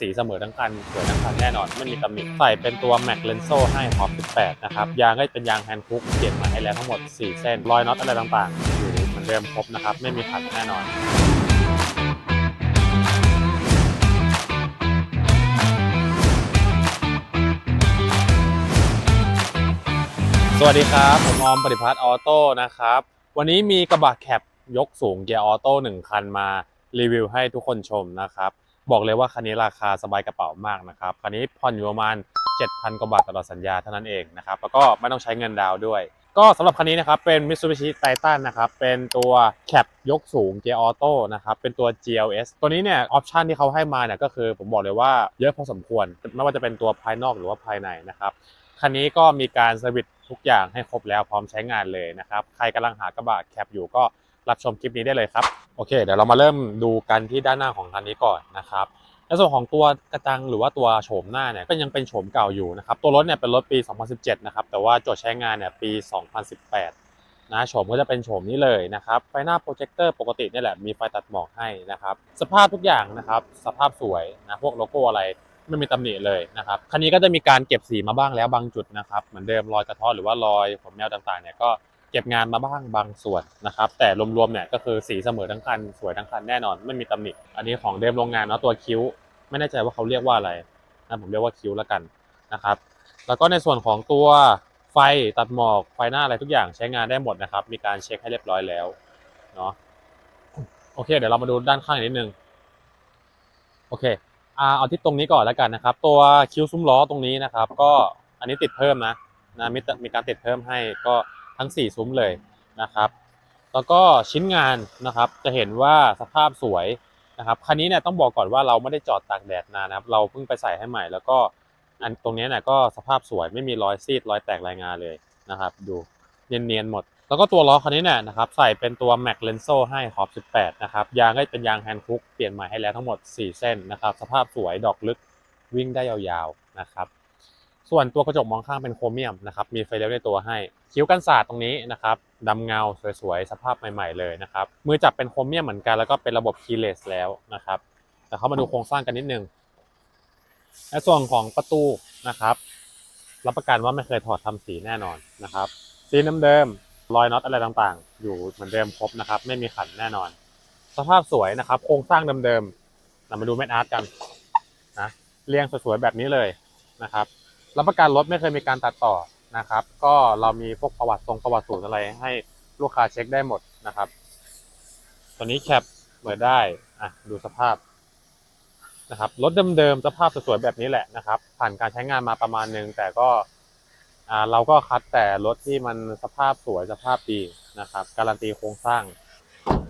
สีเสมอทั้งคันสวยทั้งคันแน่นอนไม่มีตำหนิใส่เป็นตัว Mac l e n s o ให้ขอบ18 นะครับ ยางก็เป็นยางแฮนด์คุกเปลี่ยนมาให้แล้วทั้งหมด 4 เส้น รอยน็อตอะไรต่างๆ อยู่เหมือนเดิมครบนะครับ ไม่มีขัดแน่นอนสวัสดีครับ ผมออมปฏิพัฒน์ออโต้นะครับ วันนี้มีกระบะแคปยกสูงเกียร์ออโต้หนึ่งคันมารีวิวให้ทุกคนชมนะครับ บอกเลยว่าคันนี้ราคาสบายกระเป๋ามากนะครับ คันนี้ผ่อนอยู่ประมาณ 7,000 กว่าบาทตลอดสัญญาเท่านั้นเองนะครับ แล้วก็ไม่ต้องใช้เงินดาวด้วย ก็สำหรับคันนี้นะครับเป็น Mitsubishi Titan นะครับเป็นตัวแคปยกสูงเกียร์ออโต้นะครับเป็นตัว GLS ตัวนี้เนี่ยออปชันที่เขาให้มาเนี่ยก็คือผมบอกเลยว่าเยอะพอสมควร ไม่ว่าจะเป็นตัวภายนอกหรือว่าภายในนะครับคันนี้ก็มีการเซอร์วิสทุกอย่างให้ครบแล้วพร้อมใช้งานเลยนะครับ ใครกำลังหากระบะแคปอยู่ก็ รับชมคลิปนี้ได้เลยครับโอเค เดี๋ยวเรามาเริ่มดูกันที่ด้านหน้าของคันนี้ก่อนนะครับในส่วนของตัวกระจังหรือว่าตัวโฉมหน้าเนี่ยก็ยังเป็นโฉมเก่าอยู่นะครับตัวรถเนี่ยเป็นรถปี 2017 นะครับแต่ว่าจดใช้งานเนี่ยปี 2018 นะโฉมก็จะเป็นโฉมนี้เลยนะครับไฟหน้าโปรเจคเตอร์ปกติเนี่ยแหละมีไฟตัดหมอกให้นะครับสภาพทุกอย่างนะครับสภาพสวยนะพวกโลโก้อะไรไม่มีตำหนิเลยนะครับคันนี้ก็จะมีการเก็บสีมาบ้างแล้วบางจุดนะครับเหมือนเดิมรอยกระเท้อหรือว่ารอยผมแมวต่างๆเนี่ยก็ เก็บงานมาบ้างบางส่วนนะครับ แต่รวมๆเนี่ยก็คือสีเสมอทั้งคันสวยทั้งคันแน่นอนไม่มีตำหนิ อันนี้ของเดิมโรงงานเนาะตัวคิ้ว ไม่แน่ใจว่าเขาเรียกว่าอะไรนะผมเรียกว่าคิ้วแล้วกันนะครับ แล้วก็ในส่วนของตัวไฟตัดหมอกไฟหน้าอะไรทุกอย่างใช้งานได้หมดนะครับ มีการเช็คให้เรียบร้อยแล้วเนาะโอเค เดี๋ยวเรามาดูด้านข้างอีกนิดนึงโอเคอ่าเอาที่ตรงนี้ก่อนแล้วกันนะครับ ตัวคิ้วซุ้มล้อตรงนี้นะครับ ก็อันนี้ติดเพิ่มนะนะมีมีการติดเพิ่มให้ก็ ทั้ง 4 ซุ้มเลยนะครับ แล้วก็ชิ้นงานนะครับจะเห็นว่าสภาพสวยนะครับคันนี้เนี่ยต้องบอกก่อนว่าเราไม่ได้จอดตากแดดนานนะครับ เราเพิ่งไปใส่ให้ใหม่ แล้วก็อันตรงนี้เนี่ยก็สภาพสวยไม่มีรอยซีดรอยแตกรายงานเลยนะครับ ดูเนียนๆหมด แล้วก็ตัวล้อคันนี้เนี่ยนะครับใส่เป็นตัว Mac l e n s o ให้ขอบ 18 นะครับ ยางก็เป็นยางแฮนด์คุกเปลี่ยนใหม่ให้แล้วทั้งหมด 4 เส้นนะครับ สภาพสวยดอกลึกวิ่งได้ยาวๆนะครับ ส่วนตัวกระจกมองข้างเป็นโครเมียมนะครับ มีไฟเลี้ยวในตัวให้ คิ้วกันศาสตร์ตรงนี้นะครับดำเงาสวยๆ สภาพใหม่ๆเลยนะครับ มือจับเป็นโครเมียมเหมือนกัน แล้วก็เป็นระบบคีย์เลสแล้วนะครับ แต่เข้ามาดูโครงสร้างกันนิดนึง ในส่วนของประตูนะครับ รับประกันว่าไม่เคยถอดทำสีแน่นอนนะครับ สีเดิมๆ รอยน็อตอะไรต่างๆ อยู่เหมือนเดิมครบนะครับ ไม่มีขันแน่นอน สภาพสวยนะครับ โครงสร้างเดิมๆเรามาดูแมทอาร์ตกันนะ เรียงสวยๆแบบนี้เลยนะครับ รับประกันรถไม่เคยมีการตัดต่อนะครับ ก็เรามีพวกประวัติทรงประวัติศูนย์อะไรให้ลูกค้าเช็คได้หมดนะครับ ตัวนี้แคปเปิดได้อะดูสภาพนะครับรถเดิมๆสภาพสวยๆแบบนี้แหละนะครับ ผ่านการใช้งานมาประมาณนึง แต่ก็อ่าเราก็คัดแต่รถที่มันสภาพสวยสภาพดีนะครับ การันตีโครงสร้าง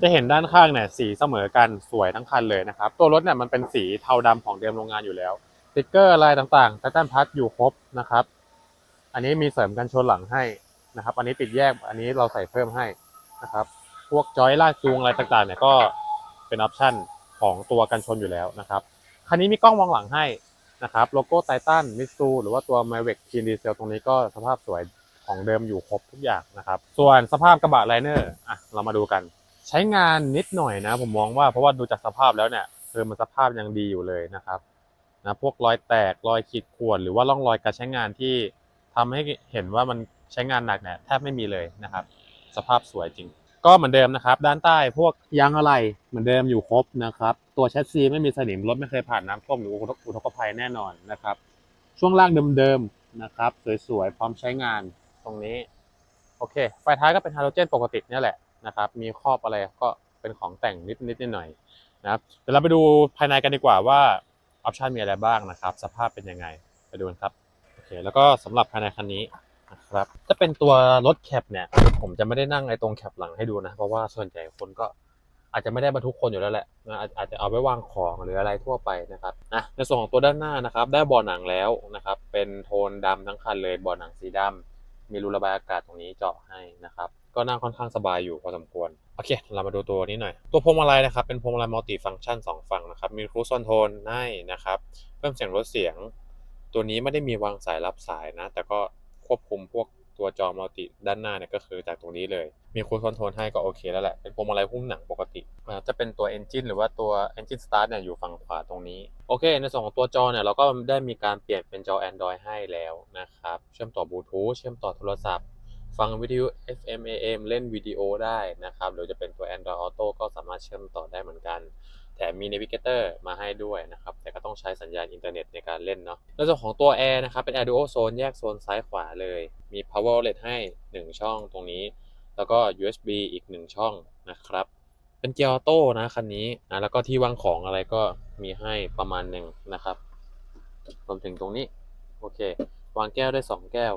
จะเห็นด้านข้างเนี่ยสีเสมอกันสวยทั้งคันเลยนะครับ ตัวรถเนี่ยมันเป็นสีเทาดำของเดิมโรงงานอยู่แล้ว ติ๊กเกอร์อะไรต่างๆไททันพัทอยู่ครบนะครับ อันนี้มีเสริมกันชนหลังให้นะครับ อันนี้ติดแยก อันนี้เราใส่เพิ่มให้นะครับ พวกจอยลากจูงอะไรต่างๆเนี่ยก็เป็นออปชั่นของตัวกันชนอยู่แล้วนะครับ คันนี้มีกล้องมองหลังให้นะครับ โลโก้ไททันมิตซูหรือว่าตัว m a v i c คีนดีเซลตรงนี้ก็สภาพสวยของเดิมอยู่ครบทุกอย่างนะครับ ส่วนสภาพกระบะไลเนอร์อะเรามาดูกัน ใช้งานนิดหน่อยนะ ผมมองว่าเพราะว่าดูจากสภาพแล้วเนี่ยเออมันสภาพยังดีอยู่เลยนะครับ นะพวกรอยแตกรอยขีดข่วนหรือว่าร่องรอยการใช้งานที่ทำให้เห็นว่ามันใช้งานหนักเนี่ยแทบไม่มีเลยนะครับ สภาพสวยจริง ก็เหมือนเดิมนะครับ ด้านใต้พวกยางอะไรเหมือนเดิมอยู่ครบนะครับ ตัวแชสซีไม่มีสนิมรถไม่เคยผ่านน้ำท่วมหรืออุทกภัยแน่นอนนะครับ ช่วงล่างเดิมๆนะครับ สวยๆพร้อมใช้งานตรงนี้โอเคไฟท้ายก็เป็นฮาโลเจนปกตินี่แหละนะครับมีครอบอะไรก็เป็นของแต่งนิดนิดๆหน่อยๆนะครับเดี๋ยวเราไปดูภายในกันดีกว่าว่า ออปชันมีอะไรบ้างนะครับ สภาพเป็นยังไง ไปดูกันครับ โอเค แล้วก็สำหรับภายในคันนี้นะครับจะเป็นตัวรถแคปเนี่ย ผมจะไม่ได้นั่งไอ้ตรงแคปหลังให้ดูนะ เพราะว่าส่วนใหญ่คนก็อาจจะไม่ได้บรรทุกคนอยู่แล้วแหละนะอาจอาจจะเอาไว้วางของหรืออะไรทั่วไปนะครับนะในส่วนของตัวด้านหน้านะครับ ได้เบาะหนังแล้วนะครับ เป็นโทนดำทั้งคันเลยเบาะหนังสีดำ มีรูระบายอากาศตรงนี้เจาะให้นะครับก็นั่งค่อนข้างสบายอยู่พอสมควรโอเค เรามาดูตัวนี้หน่อย ตัวพวงมาลัยนะครับ เป็นพวงมาลัยมัลติฟังก์ชัน2ฝั่งนะครับ มีครูซอนโทนให้นะครับ เพิ่มเสียงลดเสียง ตัวนี้ไม่ได้มีวางสายรับสายนะ แต่ก็ควบคุมพวก ตัวจอมัลติด้านหน้าเนี่ยก็คือจากตรงนี้เลย มีคู i คอนโทรลให้ก็โอเคแล้วแหละ เป็นพวงมาลัยหุ้มหนังปกติจะเป็นตัว Engine หรือว่าตัว Engine Start เนี่ยอยู่ฝั่งขวาตรงนี้ โอเค ในส่วนของตัวจอเนี่ยเราก็ได้มีการเปลี่ยนเป็นจอ Android ให้แล้วนะครับ เชื่อมต่อบลูทูธเชื่อมต่อโทรศัพท์ ฟังวิทยุ FM AM เล่นวิดีโอได้นะครับหรือจะเป็นตัว Android Auto ก็สามารถเชื่อมต่อได้เหมือนกัน แถมมี Navigator มาให้ด้วยนะครับ แต่ก็ต้องใช้สัญญาณอินเทอร์เน็ตในการเล่นเนาะในส่วนของตัว Air นะครับ เป็น Air Duo Zone แยกโซนซ้ายขวาเลย มี Power Outlet ให้ 1 ช่องตรงนี้ แล้วก็ USB อีก 1 ช่องนะครับ เป็นเกียร์ออโต้นะคันนี้นะแล้วก็ที่วางของอะไรก็มีให้ประมาณหนึ่งนะครับรวมถึงตรงนี้ โอเค วางแก้วได้ 2 แก้ว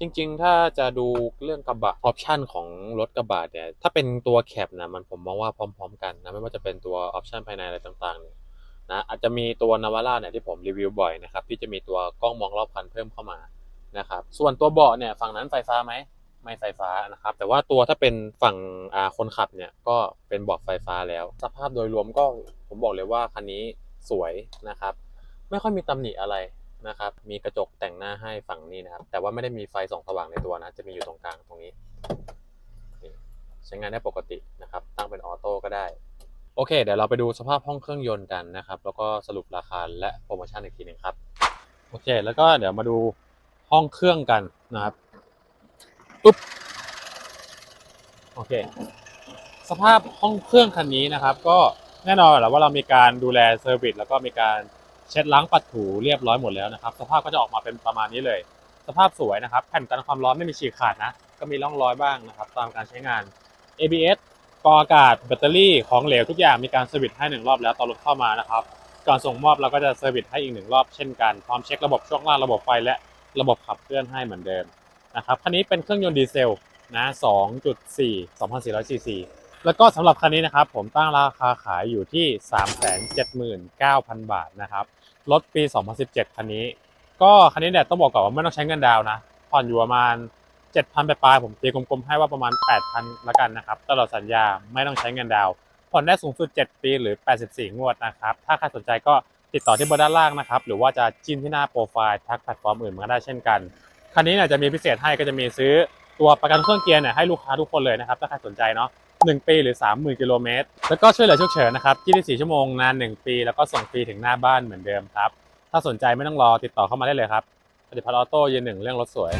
จริงๆ ถ้าจะดูเรื่องกระบะออปชันของรถกระบะเนี่ยถ้าเป็นตัวแคปนะมันผมมองว่าพร้อม ๆ กันนะไม่ว่าจะเป็นตัวออปชันภายในอะไรต่างๆนะอาจจะมีตัวนาวาร่าเนี่ยที่ผมรีวิวบ่อยนะครับที่จะมีตัวกล้องมองรอบคันเพิ่มเข้ามานะครับส่วนตัวเบาะเนี่ยฝั่งนั้นไฟฟ้าไหมไม่ไฟฟ้านะครับแต่ว่าตัวถ้าเป็นฝั่งอ่าคนขับเนี่ยก็เป็นเบาะไฟฟ้าแล้ว สภาพโดยรวมก็ผมบอกเลยว่าคันนี้สวยนะครับ ไม่ค่อยมีตำหนิอะไร นะครับ มีกระจกแต่งหน้าให้ฝั่งนี้นะครับ แต่ว่าไม่ได้มีไฟส่องสว่างในตัวนะ จะมีอยู่ตรงกลางตรงนี้นใช้งานได้ปกตินะครับ ตั้งเป็นออโต้ก็ได้ โอเค เดี๋ยวเราไปดูสภาพห้องเครื่องยนต์กันนะครับ แล้วก็สรุปราคาและโปรโมชั่นอีกทีหนึงครับ โอเค แล้วก็เดี๋ยวมาดูห้องเครื่องกันนะครับปุ๊บโอเค สภาพห้องเครื่องคันนี้นะครับ ก็แน่นอนแหละว่าเรามีการดูแลเซอร์วิสแล้วก็มีการ เช็ดล้างปัดถูเรียบร้อยหมดแล้วนะครับ สภาพก็จะออกมาเป็นประมาณนี้เลย สภาพสวยนะครับ แผ่นกันความร้อนไม่มีฉีกขาดนะ ก็มีร่องรอยบ้างนะครับ ตามการใช้งาน ABS กออากาศแบตเตอรี่ของเหลวทุกอย่างมีการเซอร์วิสให้หนึ่งรอบแล้วตอนรถเข้ามานะครับก่อนส่งมอบเราก็จะเซอร์วิสให้อีกหนึ่งรอบเช่นกันพร้อมเช็คระบบช่วงล่างระบบไฟและระบบขับเคลื่อนให้เหมือนเดิมนะครับคันนี้เป็นเครื่องยนต์ดีเซลนะ 2.4 2,400ซีซี แล้วก็สำหรับคันนี้นะครับผมตั้งราคาขายอยู่ที่ 379,000 บาทนะครับรถปี 2017 คันนี้ ก็คันนี้เนี่ยต้องบอกก่อนว่าไม่ต้องใช้เงินดาวนะ ผ่อนอยู่ประมาณ 7,000 ไปปลายผมตีกลมๆให้ว่าประมาณ 8,000 ละกันนะครับตลอดสัญญาไม่ต้องใช้เงินดาวผ่อนได้สูงสุด 7 ปีหรือ 84 งวดนะครับถ้าใครสนใจก็ติดต่อที่เบอร์ด้านล่างนะครับหรือว่าจะจิ้มที่หน้าโปรไฟล์ทักแพลตฟอร์มอื่นมาก็ได้เช่นกันคันนี้เนี่ยจะมีพิเศษให้ก็จะมีซื้อตัวประกันเครื่องเกียร์เนี่ยให้ลูกค้าทุกคนเลยนะครับถ้าใครสนใจเนาะ 1 ปีหรือ 30,000กิโลเมตร แล้วก็ช่วยเหลือฉุกเฉินนะครับ 24 ชั่วโมงนาน 1 ปี แล้วก็ส่งฟรีถึงหน้าบ้านเหมือนเดิมครับ ถ้าสนใจไม่ต้องรอติดต่อเข้ามาได้เลยครับปฏิพัฒน์ออโต้ยืนหนึ่งเรื่องรถสวย